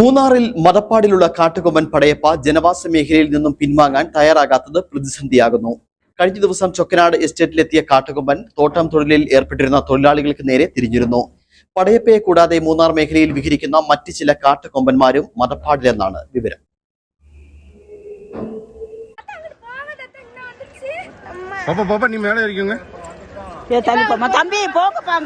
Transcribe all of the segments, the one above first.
മൂന്നാറിൽ മതപ്പാടിലുള്ള കാട്ടുകൊമ്പൻ പടയപ്പ ജനവാസ മേഖലയിൽ നിന്നും പിൻവാങ്ങാൻ തയ്യാറാകാത്തത് പ്രതിസന്ധിയാകുന്നു. കഴിഞ്ഞ ദിവസം ചൊക്കനാട് എസ്റ്റേറ്റിലെത്തിയ കാട്ടുകൊമ്പൻ തോട്ടം തൊഴിലിൽ ഏർപ്പെട്ടിരുന്ന തൊഴിലാളികൾക്ക് നേരെ തിരിഞ്ഞിരുന്നു. പടയപ്പയെ കൂടാതെ മൂന്നാർ മേഖലയിൽ വിഹരിക്കുന്ന മറ്റ് ചില കാട്ടുകൊമ്പന്മാരും മതപ്പാടിലെന്നാണ് വിവരം. തമ്പി പോകപ്പാ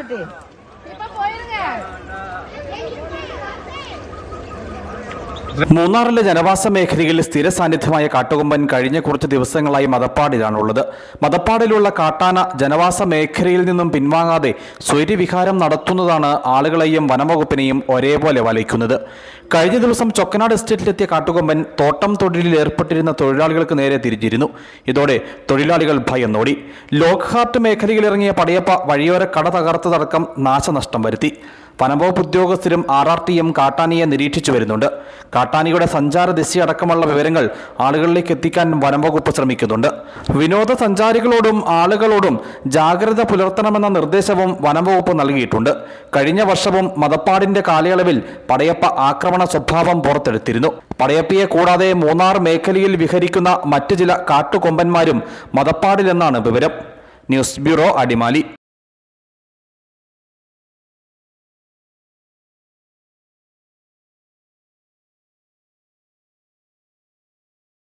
മൂന്നാറിലെ ജനവാസ മേഖലയിൽ സ്ഥിര സാന്നിധ്യമായ കാട്ടുകൊമ്പൻ കഴിഞ്ഞ കുറച്ച് ദിവസങ്ങളായി മതപ്പാടിലാണുള്ളത്. മതപ്പാടിലുള്ള കാട്ടാന ജനവാസ മേഖലയിൽ നിന്നും പിൻവാങ്ങാതെ സ്വൈര്യവിഹാരം നടത്തുന്നതാണ് ആളുകളെയും വനംവകുപ്പിനെയും ഒരേപോലെ വലയ്ക്കുന്നത്. കഴിഞ്ഞ ദിവസം ചൊക്കനാട് എസ്റ്റേറ്റിലെത്തിയ കാട്ടുകൊമ്പൻ തോട്ടം തൊഴിലിൽ ഏർപ്പെട്ടിരുന്ന തൊഴിലാളികൾക്ക് നേരെ തിരിഞ്ഞിരുന്നു. ഇതോടെ തൊഴിലാളികൾ ഭയം നോടി ലോക്ഹാർട്ട് മേഖലയിൽ ഇറങ്ങിയ പടയപ്പ വഴിയോര കട തകർത്തതടക്കം നാശനഷ്ടം വരുത്തി. വനംവകുപ്പ് ഉദ്യോഗസ്ഥരും ആർ ആർ ടിയും കാട്ടാനയെ നിരീക്ഷിച്ചു വരുന്നുണ്ട്. കാട്ടാനിയുടെ സഞ്ചാര ദിശയടക്കമുള്ള വിവരങ്ങൾ ആളുകളിലേക്ക് എത്തിക്കാൻ വനംവകുപ്പ് ശ്രമിക്കുന്നുണ്ട്. വിനോദസഞ്ചാരികളോടും ആളുകളോടും ജാഗ്രത പുലർത്തണമെന്ന നിർദ്ദേശവും വനംവകുപ്പ് നൽകിയിട്ടുണ്ട്. കഴിഞ്ഞ വർഷവും മതപ്പാടിന്റെ കാലയളവിൽ പടയപ്പ ആക്രമണ സ്വഭാവം പുറത്തെടുത്തിരുന്നു. പടയപ്പയെ കൂടാതെ മൂന്നാർ മേഖലയിൽ വിഹരിക്കുന്ന മറ്റു ചില കാട്ടുകൊമ്പന്മാരും മതപ്പാടിലെന്നാണ് വിവരം. News bureau Adimali.